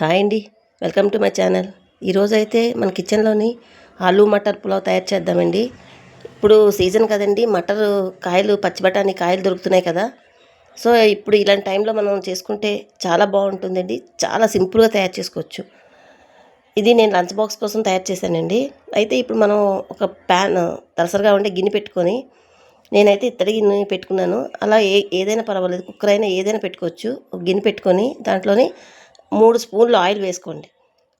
Hi అండి. Welcome to my channel. ఈరోజు అయితే మన కిచెన్లోని ఆలు మటర్ పులావ్ తయారు చేద్దామండి. ఇప్పుడు సీజన్ కదండి మటర్ కాయలు పచ్చి బఠానీ కాయలు దొరుకుతున్నాయి కదా. సో ఇప్పుడు ఇలాంటి టైంలో మనం చేసుకుంటే చాలా బాగుంటుందండి. చాలా సింపుల్గా తయారు చేసుకోవచ్చు. ఇది నేను లంచ్ బాక్స్ కోసం తయారు చేశానండి. అయితే ఇప్పుడు మనం ఒక ప్యాన్ తలసరిగా ఉండే గిన్నె పెట్టుకొని నేనైతే ఇత్తడి గిన్నె పెట్టుకున్నాను. అలా ఏ ఏదైనా పర్వాలేదు. కుక్కర్ అయినా ఏదైనా పెట్టుకోవచ్చు. ఒక గిన్నె పెట్టుకొని దాంట్లోని మూడు స్పూన్లు ఆయిల్ వేసుకోండి.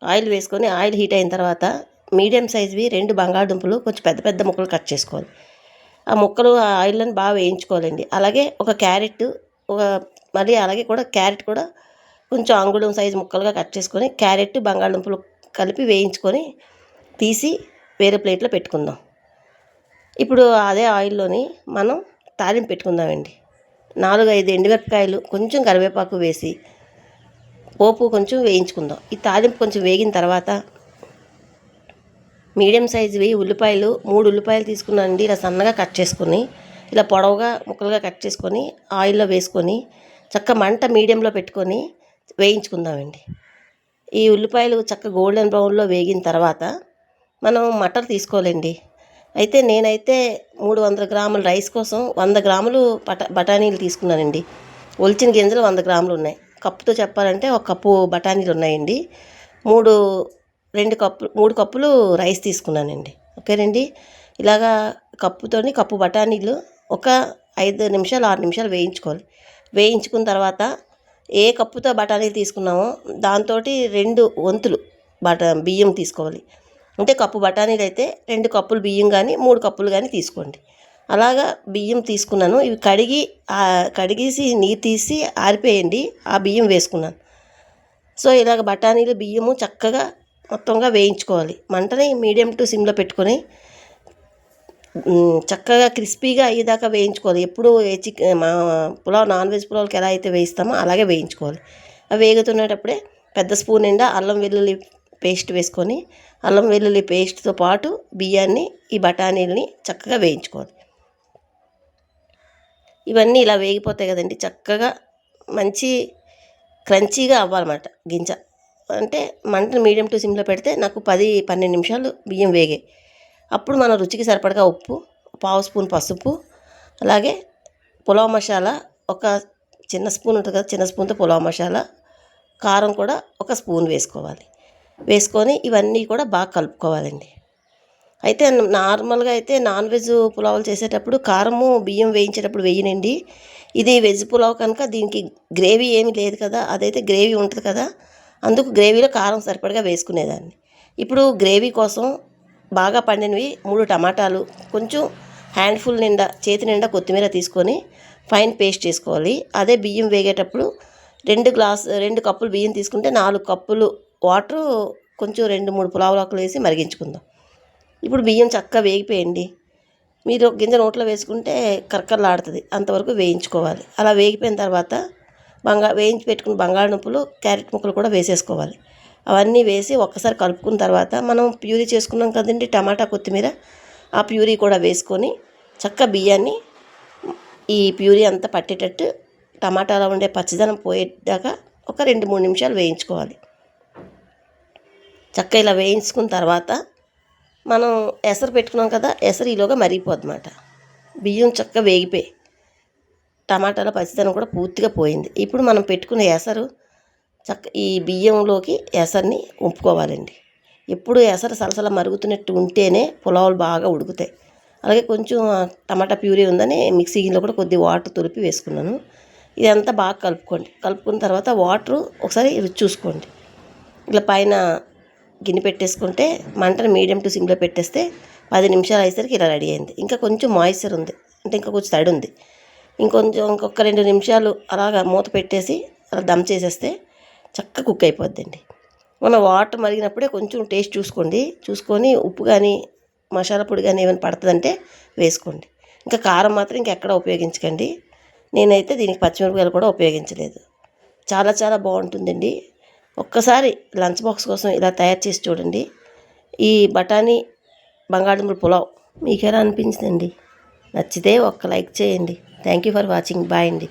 ఆయిల్ వేసుకొని ఆయిల్ హీట్ అయిన తర్వాత మీడియం సైజ్వి రెండు బంగాళదుంపలు కొంచెం పెద్ద పెద్ద ముక్కలు కట్ చేసుకోవాలి. ఆ ముక్కలు ఆ ఆయిల్ని బాగా వేయించుకోవాలండి. అలాగే ఒక క్యారెట్ ఒక మళ్ళీ అలాగే కూడా క్యారెట్ కూడా కొంచెం అంగుళం సైజు ముక్కలుగా కట్ చేసుకొని క్యారెట్ బంగాళదుంపలు కలిపి వేయించుకొని తీసి వేరే ప్లేట్లో పెట్టుకుందాం. ఇప్పుడు అదే ఆయిల్లోని మనం తాలింపు పెట్టుకుందామండి. నాలుగు ఐదు ఎండుమిరపకాయలు కొంచెం కరివేపాకు వేసి పోపు కొంచెం వేయించుకుందాం. ఈ తాలింపు కొంచెం వేగిన తర్వాత మీడియం సైజువి ఉల్లిపాయలు మూడు ఉల్లిపాయలు తీసుకున్నానండి ఇలా సన్నగా కట్ చేసుకొని ఇలా పొడవుగా ముక్కలుగా కట్ చేసుకొని ఆయిల్లో వేసుకొని చక్క మంట మీడియంలో పెట్టుకొని వేయించుకుందామండి. ఈ ఉల్లిపాయలు చక్క గోల్డెన్ బ్రౌన్లో వేగిన తర్వాత మనం మటర్ తీసుకోవాలండి. అయితే నేనైతే మూడు వందల గ్రాముల రైస్ కోసం వంద గ్రాములు బట బఠానీలు తీసుకున్నానండి. ఒలిచిన గింజలు వంద గ్రాములు ఉన్నాయి. కప్పుతో చెప్పాలంటే ఒక కప్పు బఠానీలు ఉన్నాయండి మూడు రెండు కప్పు మూడు కప్పులు రైస్ తీసుకున్నానండి. ఓకేనండి ఇలాగా కప్పుతోని కప్పు బఠానీలు ఒక ఐదు నిమిషాలు ఆరు నిమిషాలు వేయించుకోవాలి. వేయించుకున్న తర్వాత ఏ కప్పుతో బఠానీలు తీసుకున్నామో దాంతో రెండు వంతులు బట బియ్యం తీసుకోవాలి. అంటే కప్పు బఠానీలు అయితే రెండు కప్పులు బియ్యం కానీ మూడు కప్పులు కానీ తీసుకోండి. అలాగా బియ్యం తీసుకున్నాను. ఇవి కడిగి కడిగేసి నీరు తీసి ఆరిపోయండి. ఆ బియ్యం వేసుకున్నాను. సో ఇలాగ బఠానీలు బియ్యము చక్కగా మొత్తంగా వేయించుకోవాలి. మంటని మీడియం టు సిమ్లో పెట్టుకొని చక్కగా క్రిస్పీగా అయ్యేదాకా వేయించుకోవాలి. ఎప్పుడు చికెన్ మా పులావ్ నాన్ వెజ్ పులావ్కి ఎలా అయితే వేయిస్తామో అలాగే వేయించుకోవాలి. అవి వేగుతున్నప్పుడే పెద్ద స్పూన్ నిండా అల్లం వెల్లుల్లి పేస్ట్ వేసుకొని అల్లం వెల్లుల్లి పేస్ట్తో పాటు బియ్యాన్ని ఈ బఠానీలని చక్కగా వేయించుకోవాలి. ఇవన్నీ ఇలా వేగిపోతాయి కదండి. చక్కగా మంచి క్రంచీగా అవ్వాలన్నమాట గింజ. అంటే మంటను మీడియం టు సిమ్లో పెడితే నాకు పది పన్నెండు నిమిషాలు బియ్యం వేగాయి అప్పుడు మన రుచికి సరిపడగా ఉప్పు పావు స్పూన్ పసుపు అలాగే పులావ్ మసాలా ఒక చిన్న స్పూన్ ఉంటుంది కదా చిన్న స్పూన్తో పులావ్ మసాలా కారం కూడా ఒక స్పూన్ వేసుకోవాలి. వేసుకొని ఇవన్నీ కూడా బాగా కలుపుకోవాలండి. అయితే నార్మల్గా అయితే నాన్ వెజ్ పులావులు చేసేటప్పుడు కారము బియ్యం వేయించేటప్పుడు వేయనండి. ఇది వెజ్ పులావ్ కనుక దీనికి గ్రేవీ ఏమీ లేదు కదా అదైతే గ్రేవీ ఉంటుంది కదా అందుకు గ్రేవీలో కారం సరిపడగా వేసుకునేదాన్ని. ఇప్పుడు గ్రేవీ కోసం బాగా పండినవి మూడు టమాటాలు కొంచెం హ్యాండ్ఫుల్ నిండా చేతి నిండా కొత్తిమీర తీసుకొని ఫైన్ పేస్ట్ చేసుకోవాలి. అదే బియ్యం వేగేటప్పుడు రెండు గ్లాస్ రెండు కప్పులు బియ్యం తీసుకుంటే నాలుగు కప్పులు వాటర్ కొంచెం రెండు మూడు పులావులు ఆకులు వేసి మరిగించుకుందాం. ఇప్పుడు బియ్యం చక్కగా వేగిపోయండి మీరు గింజ నోట్లో వేసుకుంటే కరకరలాడుతుంది. అంతవరకు వేయించుకోవాలి. అలా వేగిపోయిన తర్వాత బంగా వేయించి పెట్టుకున్న బంగాళనుప్పులు క్యారెట్ ముక్కలు కూడా వేసేసుకోవాలి. అవన్నీ వేసి ఒక్కసారి కలుపుకున్న తర్వాత మనం ప్యూరీ చేసుకున్నాం కదండి టమాటా కొత్తిమీర. ఆ ప్యూరీ కూడా వేసుకొని చక్క బియ్యాన్ని ఈ ప్యూరీ అంతా పట్టేటట్టు టమాటాలో ఉండే పచ్చిదనం పోయేదాకా ఒక రెండు మూడు నిమిషాలు వేయించుకోవాలి. చక్క ఇలా వేయించుకున్న తర్వాత మనం ఎసరు పెట్టుకున్నాం కదా ఎసరు ఈలోగా మరిగిపోద్దన్నమాట బియ్యం చక్కగా వేగిపోయి టమాటాల పచ్చిదనం కూడా పూర్తిగా పోయింది. ఇప్పుడు మనం పెట్టుకున్న ఎసరు చక్క ఈ బియ్యంలోకి ఎసరిని ఉంపుకోవాలండి ఎప్పుడు ఎసరు సలసల మరుగుతున్నట్టు ఉంటేనే పులావులు బాగా ఉడుకుతాయి. అలాగే కొంచెం టమాటా ప్యూరీ ఉందని మిక్సీలో కూడా కొద్ది వాటర్ తొలిపి వేసుకున్నాను. ఇదంతా బాగా కలుపుకోండి. కలుపుకున్న తర్వాత వాటరు ఒకసారి రుచి చూసుకోండి. ఇట్లా పైన గిన్నె పెట్టేసుకుంటే మంటను మీడియం టు సిమ్లో పెట్టేస్తే పది నిమిషాలు అయ్యేసరికి ఇలా రెడీ అయింది. ఇంకా కొంచెం మాయిశ్చర్ ఉంది. అంటే ఇంకా కొంచెం తడి ఉంది. ఇంకొంచెం ఇంకొక రెండు నిమిషాలు అలాగా మూత పెట్టేసి అలా దమ్ చేసేస్తే చక్కగా కుక్ అయిపోద్దండి. మన వాటర్ మరిగినప్పుడే కొంచెం టేస్ట్ చూసుకోండి. చూసుకొని ఉప్పు కానీ మసాలా పొడి కానీ ఏమైనా పడుతుందంటే వేసుకోండి. ఇంకా కారం మాత్రం ఇంకెక్కడ ఉపయోగించకండి. నేనైతే దీనికి పచ్చిమిరపకాయలు కూడా ఉపయోగించలేదు. చాలా చాలా బాగుంటుందండి. ఒక్కసారి లంచ్ బాక్స్ కోసం ఇలా తయారు చేసి చూడండి. ఈ బఠానీ బంగాళదుంపల పులావ్ మీకు ఎలా అనిపించిందండి? నచ్చితే ఒక్క లైక్ చేయండి. Thank you for watching bye అండి.